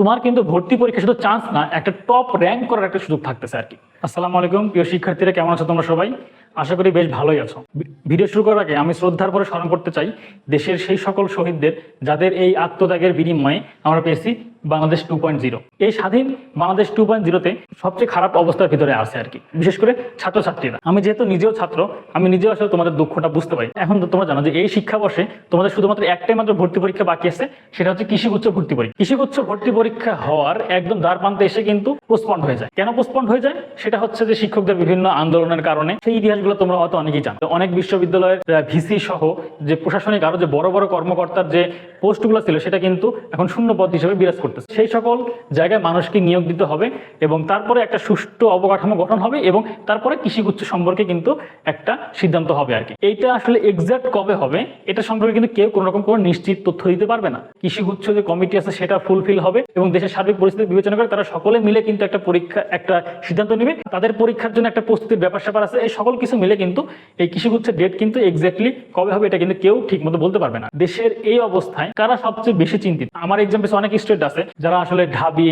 তোমার কিন্তু ভর্তি পরীক্ষা শুধু চান্স না, একটা টপ র্যাঙ্ক করার একটা সুযোগ থাকতেছে আর কি। আসসালামু আলাইকুম, প্রিয় শিক্ষার্থীরা, কেমন আছো তোমরা সবাই? আশা করি বেশ ভালোই আছো। ভিডিও শুরু করার আগে আমি শ্রদ্ধার পরে স্মরণ করতে চাই, দেশের সেই সকল শহীদদের, যাদের এই আত্মত্যাগের বিনিময়ে আমরা পেয়েছি বাংলাদেশ টু পয়েন্ট জিরো এই স্বাধীন বাংলাদেশ টু পয়েন্ট জিরোতে সবচেয়ে খারাপ অবস্থার ভিতরে আছে আর কি। বিশেষ করে ছাত্রছাত্রীরা। আমি যেহেতু নিজেও ছাত্র, আমি নিজেও আসলে তোমাদের দুঃখটা বুঝতে পারি। এখন তো তোমরা জানো যে এই শিক্ষাবর্ষে তোমাদের শুধুমাত্র একটাই মাত্র ভর্তি পরীক্ষা বাকি আছে, সেটা হচ্ছে কৃষিগুচ্ছ ভর্তি পরীক্ষা। কৃষিগুচ্ছ ভর্তি পরীক্ষা হওয়ার একদম দ্বার প্রান্তে এসে কিন্তু পোস্টপন্ড হয়ে যায়। কেন পোস্টপন্ড হয়ে যায়? সেটা হচ্ছে যে শিক্ষকদের বিভিন্ন আন্দোলনের কারণে। সেই ইতিহাসগুলো তোমরা হয়তো অনেকেই জানো। অনেক বিশ্ববিদ্যালয়ের ভিসি সহ যে প্রশাসনিক আরও যে বড় বড় কর্মকর্তার যে পোস্টগুলো ছিল, সেটা কিন্তু এখন শূন্য পদ হিসেবে বিরাজ করতেছে। সেই সকল জায়গায় মানুষকে নিয়োগ দিতে হবে এবং তারপরে একটা সুষ্ঠু অবকাঠামো গঠন হবে এবং তারপরে কৃষিগুচ্ছ সম্পর্কে কিন্তু একটা সিদ্ধান্ত হবে আর কি। এইটা আসলে এক্সাক্ট কবে হবে, এটা সম্পর্কে কিন্তু কেউ কোনো রকম কোনো নিশ্চিত তথ্য দিতে পারবে না। কৃষিগুচ্ছ যে কমিটি আছে সেটা ফুলফিল হবে এবং দেশের সার্বিক পরিস্থিতি বিবেচনা করে তারা সকলে মিলে কিন্তু একটা পরীক্ষা, একটা সিদ্ধান্ত নেবে। তাদের পরীক্ষার জন্য একটা প্রস্তুতির ব্যাপার স্যাপার আছে, এই সকল কিছু মিলে কিন্তু এই কৃষিগুচ্ছের ডেট কিন্তু এক্স্যাক্টলি কবে হবে এটা কিন্তু কেউ ঠিক মতো বলতে পারবে না। দেশের এই অবস্থায় কারা সবচেয়ে বেশি চিন্তিত? আমার এক্সাম অনেক স্টুডেন্ট আছে যারা আসলে ঢাবি,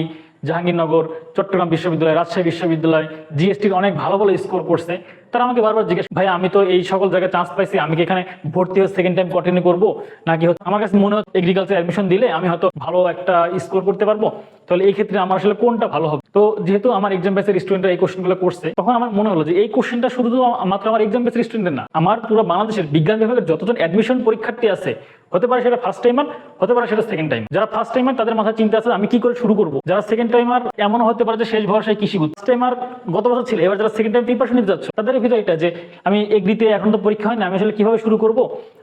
জাহাঙ্গীরনগর, চট্টগ্রাম বিশ্ববিদ্যালয়, রাজশাহী বিশ্ববিদ্যালয় জিএসটির অনেক ভালো ভালো স্কোর করছে, তারা আমাকে বারবার জিজ্ঞেস ভাই আমি তো এই সকল জায়গায় চান্স পাইছি, আমি কি এখানে ভর্তি হয়ে সেকেন্ড টাইম কন্টিনিউ করব? নাকি হচ্ছে আমার কাছে মনে হচ্ছে এগ্রিকালচার অ্যাডমিশন দিলে আমি হয়তো ভালো একটা স্কোর করতে পারব। তাহলে এই ক্ষেত্রে আমার আসলে কোনটা ভালো হবে? তো যেহেতু আমার এক্সাম বেসের স্টুডেন্টরা এই কোশ্চেনগুলো করছে, তখন আমার মনে হলো যে এই কোশ্চেনটা শুধু মাত্র আমার এক্সাম বেসের স্টুডেন্টের না, আমার পুরো বাংলাদেশের বিজ্ঞান বিভাগের যতজন অ্যাডমিশন পরীক্ষার্থী আছে হতে পারে সেটা ফার্স্ট টাইমার হতে পারে সেটা সেকেন্ড টাইম যারা ফার্স্ট টাইমার তাদের মাথায় চিন্তা আছে, আমি কি করে শুরু করব? যারা সেকেন্ড টাইমার এমনও হতে পারে যে শেষ ভরসায় কৃষি ফার্স্ট টাইমার গত বছর ছিল, এবার যারা সেকেন্ড টাইম প্রিপারেশন নিতে যাচ্ছে, তাদের ভিতরে এটা যে, আমি এগ্রিতে এখন তো পরীক্ষা হয় না আমি আসলে কীভাবে শুরু করব?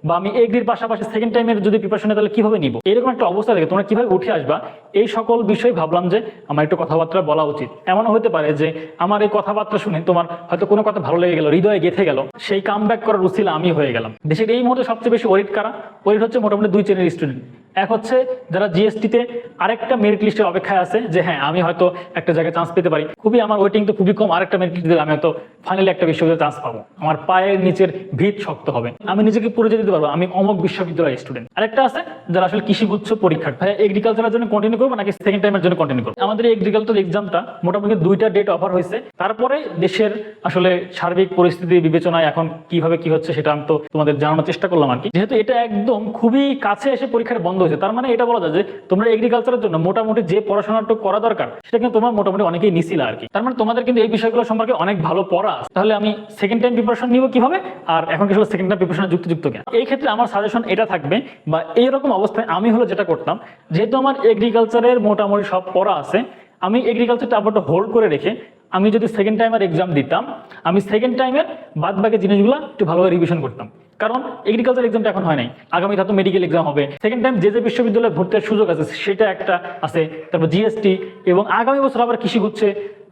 বা আমি এগ্রির পাশাপাশি সেকেন্ড টাইমের যদি প্রিপারেশন তাহলে কীভাবে নিব? এরকম একটা অবস্থা থেকে তোমরা কীভাবে উঠে আসবা? এই সকল বিষয় ভাবলাম যে, আমার একটু কথাবার্তা বলা উচিত। এমনও হতে পারে যে, আমার এই কথাবার্তা শুনে তোমার হয়তো কোনো কথা ভালো লেগে গেল, হৃদয়ে গেথে গেল, সেই কাম ব্যাক করার উচিলা আমি হয়ে গেলাম। দেশের এই মুহূর্তে সবচেয়ে বেশি ওরিট কারা? ওরিট হচ্ছে মোটামুটি দুই চেনের স্টুডেন্ট এক হচ্ছে যারা জিএসটিতে আরেকটা মেরিট লিস্টের অপেক্ষায় আছে যে হ্যাঁ আমি হয়তো একটা জায়গায় চান্স পেতে পারি। খুবই আমার ওয়েটিং তো খুবই কম, আরেকটা মেরিট লিস্ট আমি হয়তো ফাইনালি একটা বিশ্ববিদ্যালয়ে চান্স পাবো। আমার পায়ের নিচের ভিত শক্ত হবে। আমি নিজেকে পরিচয় দিতে পারব, আমি অমক বিশ্ববিদ্যালয়ের স্টুডেন্ট আরেকটা আছে যারা আসলে কৃষিগুচ্ছ পরীক্ষার্থী। ভাই এগ্রিকালচারের জন্য কন্টিনিউ করব নাকি সেকেন্ড টাইমের জন্য কন্টিনিউ করব? আমাদের এগ্রিকালচার এক্সামটা মোটামুটি দুইটা ডেট অফার হয়েছে। তারপরে দেশের আসলে সার্বিক পরিস্থিতি বিবেচনায় এখন কীভাবে কি হচ্ছে সেটা আমি তো তোমাদের জানানোর চেষ্টা করলাম আর কি। যেহেতু এটা একদম খুবই কাছে এসে পরীক্ষার বন্ধ হয়েছে, তার মানে এটা বলা যায় যে তোমরা এগ্রিকালচারের জন্য মোটামুটি যে পড়াশোনাটা করা দরকার, সেটা কিন্তু তোমরা মোটামুটি অনেকেই নিছিল আর কি। তার মানে তোমাদের কিন্তু এই বিষয়গুলো সম্পর্কে অনেক ভালো পড়া তাহলে আমি সেকেন্ড টাইম প্রিপারেশন নিব কীভাবে? আর এখন কি আসলে সেকেন্ড টাইম প্রিপারেশন যুক্ত যুক্ত কেন? এই ক্ষেত্রে আমার সাজেশন এটা থাকবে, বা এইরকম অবস্থায় আমি হলো যেটা করতাম, যেহেতু আমার এগ্রিকালচারের মোটামুটি সব পড়া আছে, আমি এগ্রিকালচারটা আপাতত হোল্ড করে রেখে আমি যদি সেকেন্ড টাইমের এক্সাম দিতাম, আমি সেকেন্ড টাইমের বাদ বাকি জিনিসগুলো একটু ভালোভাবে রিভিশন করতাম। কারণ এগ্রিকালচার এক্সামটা এখন হয় নাই। আগামী ধাতো মেডিকেল এক্সাম হবে। সেকেন্ড টাইম যে যে বিশ্ববিদ্যালয়ে ভর্তির সুযোগ আছে, সেটা একটা আছে। তারপর জিএসটি এবং আগামী বছর আবার কৃষি হচ্ছে,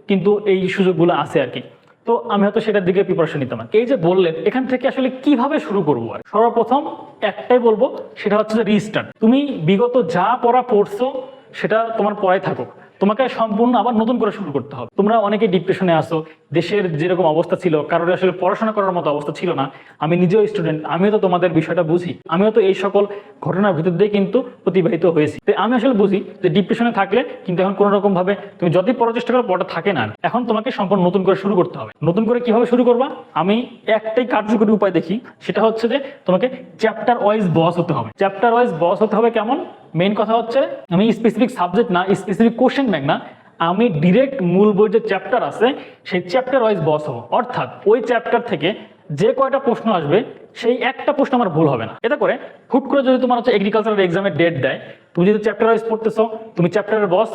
কিন্তু এই সুযোগগুলো আছে আর কি। তো আমি হয়তো সেটার দিকে প্রিপারেশন নিতাম এই যে বললেন, এখান থেকে আসলে কীভাবে শুরু করব আর? সর্বপ্রথম একটাই বলব, সেটা হচ্ছে যে রিস্টার্ট তুমি বিগত যা পড়া পড়ছো, সেটা তোমার পড়াই থাকুক। তোমাকে সম্পূর্ণ আবার নতুন করে শুরু করতে হবে। তোমরা অনেকে ডিপ্রেশনে আসো দেশের যেরকম অবস্থা ছিল, কারোর আসলে পড়াশোনা করার মতো অবস্থা ছিল না। আমি নিজেও স্টুডেন্ট আমিও তো তোমাদের বিষয়টা বুঝি। আমিও তো এই সকল ঘটনার ভিতর দিয়ে কিন্তু অতিবাহিত হয়েছি। তো আমি আসলে বুঝি যে ডিপ্রেশনে থাকলে কিন্তু এখন কোনো রকম ভাবে তুমি যতই পড়ার চেষ্টা করো পড়া থাকে না এখন তোমাকে সম্পূর্ণ নতুন করে শুরু করতে হবে। নতুন করে কীভাবে শুরু করবা? আমি একটাই কার্যকরী উপায় দেখি, সেটা হচ্ছে যে তোমাকে চ্যাপ্টার ওয়াইজ বস হতে হবে। চ্যাপ্টার ওয়াইজ বস হতে হবে কেমন? মেইন কথা হচ্ছে, আমি স্পেসিফিক সাবজেক্ট না স্পেসিফিক কোশ্চেন ব্যাংক না, আমি ডিরেক্ট মূল বই যে চ্যাপ্টার আছে, সেই চ্যাপ্টার ওয়াইজ বস হব। অর্থাৎ ওই চ্যাপ্টার থেকে যে কয়টা প্রশ্ন আসবে, সেই একটা প্রশ্ন আমার ভুল হবে না। এটা করে হুট করে যদি তোমার হচ্ছে এগ্রিকালচারাল এক্সামের ডেট দেয়, তুমি যদি চ্যাপ্টার ওয়াইজ পড়তেছো, তুমি চ্যাপ্টারের বস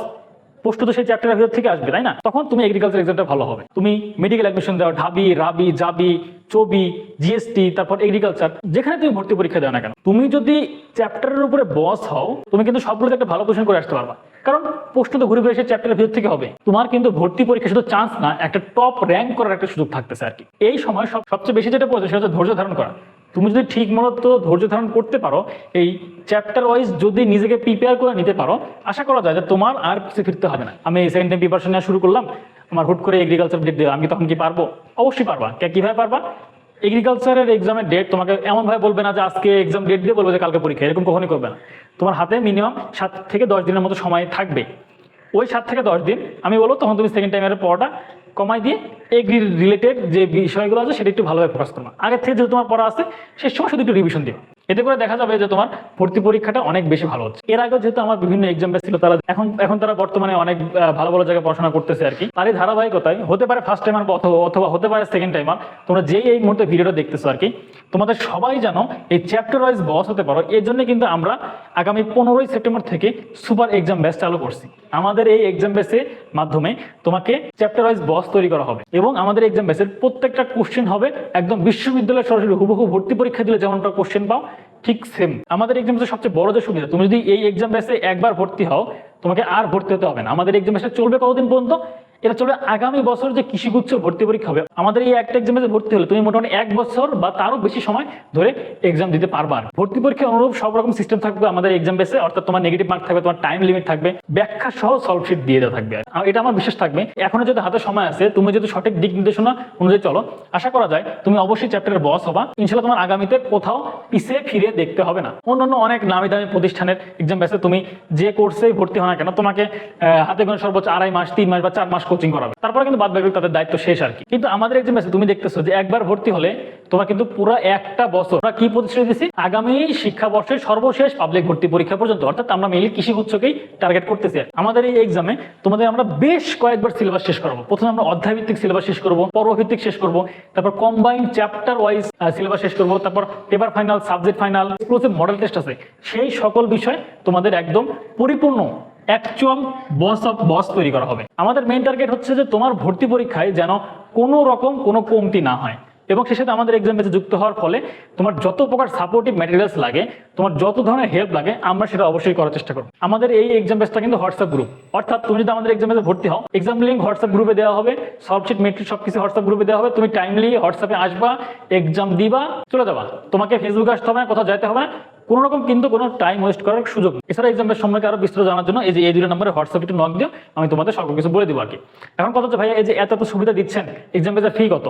প্রশ্ন তো সেই চ্যাপ্টারের ভিতর থেকে আসবে, তাই না? তখন তুমি এগ্রিকালচার এক্সামটা ভালো হবে। তুমি মেডিকেল অ্যাডমিশন দাও, ঢাবি, রাবি, জাবি, চবি জিএসটি তারপর এগ্রিকালচার যেখানে তুমি ভর্তি পরীক্ষা দাও না কেন। তুমি যদি চ্যাপ্টারের উপরে বস হও, তুমি কিন্তু সবগুলোতে একটা ভালো কোশ্চেন করে আসতে পারবা। কারণ প্রশ্ন তো ঘুরে ফিরে এসে চ্যাপ্টারের ভিতর থেকে হবে। তোমার কিন্তু ভর্তি পরীক্ষা শুধু চান্স না, একটা টপ র্যাঙ্ক করার একটা সুযোগ থাকতেছে আর কি। এই সময় সব সবচেয়ে বেশি যেটা পড়ছে, সেটা হচ্ছে ধৈর্য ধারণ করা। তুমি যদি ঠিক মতো ধৈর্য ধারণ করতে পারো, এই চ্যাপ্টার ওয়াইজ যদি নিজেকে প্রিপেয়ার করে নিতে পারো, আশা করা যায় যে তোমার আর পিছিয়ে ফিরতে হবে না। আমি এই সেকেন্ড টাইম প্রিপারেশন নেওয়া শুরু করলাম, আমার হুট করে এগ্রিকালচার ডেট দেওয়া আমি তখন কি পারব? অবশ্যই পারবা। কে কীভাবে পারবা? এগ্রিকালচারের এক্সামের ডেট তোমাকে এমনভাবে বলবে না যে আজকে এক্সাম ডেট দিয়ে বলবে যে কালকে পরীক্ষা। এরকম কখনই করবে না। তোমার হাতে মিনিমাম সাত থেকে দশ দিনের মতো সময় থাকবে। ওই সাত থেকে দশ দিন আমি বলব, তখন তুমি সেকেন্ড টাইমের পড়াটা কমাই দিয়ে এগ্রি রিলেটেড যে বিষয়গুলো আছে সেটা একটু ভালোভাবে ফোকাস করো আগের থেকে যেহেতু তোমার পড়া আছে, সেই সময় শুধু একটু রিভিশন দিও। এতে করে দেখা যাবে যে তোমার ভর্তি পরীক্ষাটা অনেক বেশি ভালো হচ্ছে। এর আগে যেহেতু আমার বিভিন্ন এক্সাম ছিল, তারা এখন এখন তারা বর্তমানে অনেক ভালো ভালো জায়গায় পড়াশোনা করতেছে আর কি। তারই ধারাবাহিকতায় হতে পারে ফার্স্ট টাইমার অথবা হতে পারে সেকেন্ড টাইমার তোমরা যেই এই মুহূর্তে ভিডিওটা দেখতেছো আর কি, তোমাদের সবাই জানো এই চ্যাপ্টার ওয়াইজ বস হতে পারো। এর জন্য কিন্তু আমরা আগামী পনেরোই সেপ্টেম্বর থেকে সুপার এক্সাম ব্যাচ চালু করছি। আমাদের এই এক্সাম ব্যাচের মাধ্যমে তোমাকে চ্যাপ্টার ওয়াইজ বস তৈরি করা হবে এবং আমাদের এক্সাম ব্যাচের প্রত্যেকটা কোশ্চেন হবে একদম বিশ্ববিদ্যালয়ের সরাসরি হুবহু ভর্তি পরীক্ষা দিলে যেমনটা কোশ্চেন পাও ঠিক সেম আমাদের এক্সাম সবচেয়ে বড় যে সুবিধা। তুমি যদি এই এক্সাম ব্যাচে একবার ভর্তি হও, তোমাকে আর ভর্তি হতে হবে না। আমাদের এক্সাম চলবে কতদিন পর্যন্ত? এটা চলবে আগামী বছর যে কৃষিগুচ্ছ ভর্তি পরীক্ষা হবে, আমাদের এই একটা এক্সামে ভর্তি হলে তুমি মোটামুটি এক বছর বা তারও বেশি সময় ধরে এক্সাম দিতে পারবা ভর্তি পরীক্ষা অনুরূপ সব রকম সিস্টেম থাকবে আমাদের এক্সাম বেসে অর্থাৎ তোমার নেগেটিভ মার্ক থাকবে, তোমার টাইম লিমিট থাকবে, ব্যাখ্যা সহ সলভ শিট দিয়ে দেওয়া থাকবে। আর এটা আমার বিশ্বাস থাকবে, এখনও যদি হাতে সময় আছে, তুমি যদি সঠিক দিক নির্দেশনা অনুযায়ী চলো, আশা করা যায় তুমি অবশ্যই চ্যাপ্টারের বস হবা। ইনশাল্লাহ তোমার আগামীতে কোথাও পিছিয়ে ফিরে দেখতে হবে না। অন্যান্য অনেক নামি দামি প্রতিষ্ঠানের এক্সাম বেসে তুমি যে কোর্সে ভর্তি হও না কেন, তোমাকে হাতে কোনো সর্বোচ্চ আড়াই মাস, তিন মাস বা চার মাস কোচিং করাবে। তারপরে কিন্তু বাদ বাকি তাদের দায়িত্ব শেষ আর কি। কিন্তু আমাদের এক্সাম বেসে তুমি দেখতেছো যে একবার ভর্তি হলে তোমার কিন্তু পুরো একটা বছর, আমরা কি প্রতিশ্রুতি দিচ্ছি আগামী শিক্ষাবর্ষের সর্বশেষ পাবলিক ভর্তি পরীক্ষা পর্যন্ত, অর্থাৎ আমরা মেইনলি কৃষি গুচ্ছকেই টার্গেট করতেছি আমাদের এই এক্সামে তোমাদের আমরা বেশ কয়েকবার সিলেবাস শেষ করব। প্রথমে আমরা অধ্যায় ভিত্তিক সিলেবাস শেষ করব, পর্বভিত্তিক শেষ করব, তারপর কম্বাইন্ড চ্যাপ্টার ওয়াইজ সিলেবাস শেষ করব, তারপর paper final subject final model test আছে। সেই সকল বিষয় তোমাদের একদম পরিপূর্ণ অ্যাকচুয়াল বস অফ বস তৈরি করা হবে। আমাদের মেইন টার্গেট হচ্ছে যে তোমার ভর্তি পরীক্ষায় যেন কোনো রকম কোনো কমতি না হয়। এবং সে সাথে আমাদের এক্সাম বেসে যুক্ত হওয়ার ফলে তোমার যত প্রকার সাপোর্টিভ ম্যাটেরিয়ালস লাগে, তোমার যত ধরনের হেল্প লাগে, আমরা সেটা অবশ্যই করার চেষ্টা করব। আমাদের এই এক্সাম বেসটা কিন্তু হোয়াটসঅ্যাপ গ্রুপ অর্থাৎ তুমি যদি আমাদের এক্সাম বেসে ভর্তি হও এক্সাম লিঙ্ক হোয়াটসঅ্যাপ গ্রুপে দেওয়া হবে সবশেট মেট্রিক সব কিছু হোয়াটসঅ্যাপ গ্রুপে দেওয়া হবে, তুমি টাইমলি হোয়াটসঅ্যাপে আসবা এক্সাম দিবা, চলে যাবা। তোমাকে ফেসবুকে আসতে হবে না, কোথাও যাইতে হবে না। কোনো রকম কিন্তু কোনো টাইম ওয়েস্ট করার সুযোগ নেই। এছাড়া এক্সামের সম্পর্কে আরও বিস্তারিত জানার জন্য এই যে এই দুটো নম্বরে হোয়াটসঅ্যাপ একটু নক দিও, আমি তোমাদের সকল কিছু বলে দিব আর কি। এখন কথা হচ্ছে ভাইয়া, এই যে এত এত সুবিধা দিচ্ছেন এক্সাম যে ফি কত?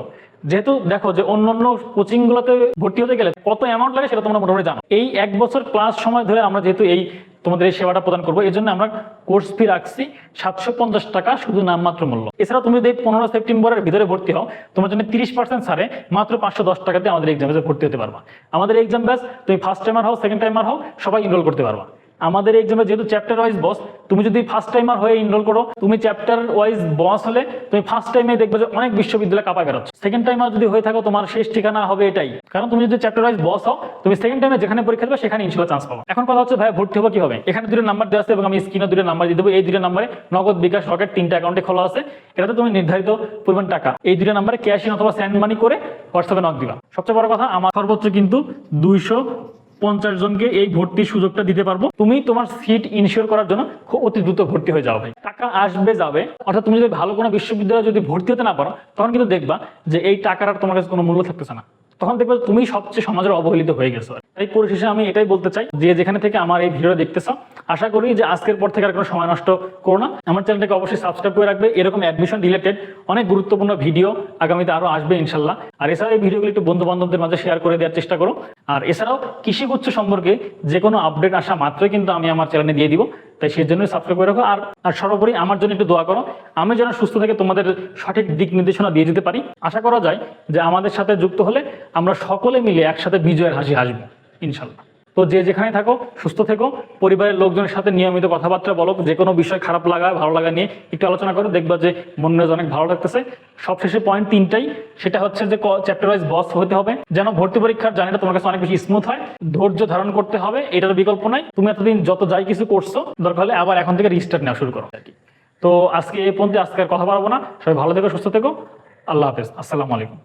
যেহেতু দেখো যে অন্য অন্য কোচিং গুলোতে ভর্তি হতে গেলে কত অ্যামাউন্ট লাগে সেটা তোমরা মোটামুটি জানো। এই এক বছর ক্লাস সময় ধরে আমরা যেহেতু এই তোমাদের এই সেবাটা প্রদান করব। এই জন্য আমরা কোর্স ফি রাখছি সাতশো পঞ্চাশ টাকা শুধু নামমাত্র মূল্য। এছাড়া তুমি যদি পনেরো সেপ্টেম্বরের ভিতরে ভর্তি হও, তোমার জন্য তিরিশ পার্সেন্ট ছাড়ে মাত্র পাঁচশো দশ টাকাতে আমাদের এক্সাম ভর্তি হতে পারবা। আমাদের এক্সাম ব্যাস তুমি ফার্স্ট টাইমার হও সেকেন্ড টাইমার হও, সবাই এনরোল করতে পারবা। আমাদের এক্সামে যেহেতু চ্যাপ্টার ওয়াইজ বস তুমি যদি ফার্স্ট টাইমার হয়ে এনরোল করো, তুমি চ্যাপ্টার ওয়াইজ বস হলে তুমি ফার্স্ট টাইমে দেখবে যে অনেক বিশ্ববিদ্যালয় কাপা বেরোচ্ছে। সেকেন্ড টাইমার যদি হয়ে থাকো, তোমার শেষ ঠিকানা হবে এটাই। কারণ তুমি যদি চ্যাপ্টার ওয়াইজ বস হও, তুমি সেকেন্ড টাইমে যেখানে পরীক্ষা দেবে, সেখানে ইনশাল্লাহ চান্স পাবো। এখন কথা হচ্ছে ভাই ভর্তি হব কীভাবে? এখানে দুটো নাম্বার দেওয়া আছে এবং আমি স্ক্রিনে দুটো নাম্বার দিয়ে দেবো। এই দুটো নাম্বারে নগদ, বিকাশ রকেট তিনটা অ্যাকাউন্টে খোলা আছে। এটাতে তুমি নির্ধারিত পরিমাণ টাকা। এই দুটো নাম্বারে ক্যাশ ইন অথবা স্যান্ড মানি করে হোয়াটসঅ্যাপে নক দিবা। সবচেয়ে বড় কথা, আমার সর্বোচ্চ কিন্তু দুইশো পঞ্চাশ জনকে এই ভর্তির সুযোগটা দিতে পারব। তুমি তোমার সিট ইনশিওর করার জন্য খুব অতি দ্রুত ভর্তি হয়ে যাও ভাই। টাকা আসবে, যাবে। অর্থাৎ তুমি যদি ভালো কোনো বিশ্ববিদ্যালয়ে যদি ভর্তি হতে না পারো, তখন কিন্তু দেখবা যে এই টাকার আর তোমার কাছে কোনো মূল্য থাকতেছে না। তখন দেখবে তুমি সবচেয়ে সমাজের অবহেলিত হয়ে গেছো। এই পরিশেষে আমি এটাই বলতে চাই যে যেখানে থেকে আমার এই ভিডিও দেখতেছো, আশা করি যে আজকের পর থেকে আর কোনো সময় নষ্ট করো না। আমার চ্যানেলটাকে অবশ্যই সাবস্ক্রাইব করে রাখবে। এরকম অ্যাডমিশন রিলেটেড অনেক গুরুত্বপূর্ণ ভিডিও আগামীতে আরও আসবে ইনশাল্লাহ। আর এছাড়া এই ভিডিওগুলো একটু বন্ধু বান্ধবদের মাঝে শেয়ার করে দেওয়ার চেষ্টা করো। আর এছাড়াও কৃষিগুচ্ছ সম্পর্কে যে কোনো আপডেট আসা মাত্রই কিন্তু আমি আমার চ্যানেলে দিয়ে দিব। তাই সেই জন্য সাবস্ক্রাইব করে রাখো। আর আর সর্বোপরি আমার জন্য একটু দোয়া করো। আমি যেন সুস্থ থেকে তোমাদের সঠিক দিক নির্দেশনা দিয়ে দিতে পারি। আশা করা যায় যে আমাদের সাথে যুক্ত হলে আমরা সকলে মিলে একসাথে বিজয়ের হাসি হাসবো। ইনশাল্লাহ। তো যে যেখানে থাকো সুস্থ থেকো, পরিবারের লোকজনের সাথে নিয়মিত কথাবার্তা বলো, যে কোনো বিষয় খারাপ লাগা, ভালো লাগা নিয়ে একটু আলোচনা করো, দেখবা যে মন মেজাজ অনেক ভালো লাগতেছে। সবশেষে পয়েন্ট তিনটাই, সেটা হচ্ছে যে চ্যাপ্টার ওয়াইজ বস হতে হবে। যেন ভর্তি পরীক্ষার জার্নিটা তোমার কাছে অনেক বেশি স্মুথ হয়। ধৈর্য ধারণ করতে হবে, এটার বিকল্প নাই। তুমি এতদিন যত যাই কিছু করছ, দরকার হলে আবার এখন থেকে রিস্টার্ট নেওয়া শুরু করো। আর কি তো আজকে এই পর্যন্ত আজকে আর কথা বলব না। সবাই ভালো থেকো, সুস্থ থেকো। আল্লাহ হাফেজ। আসসালামু আলাইকুম।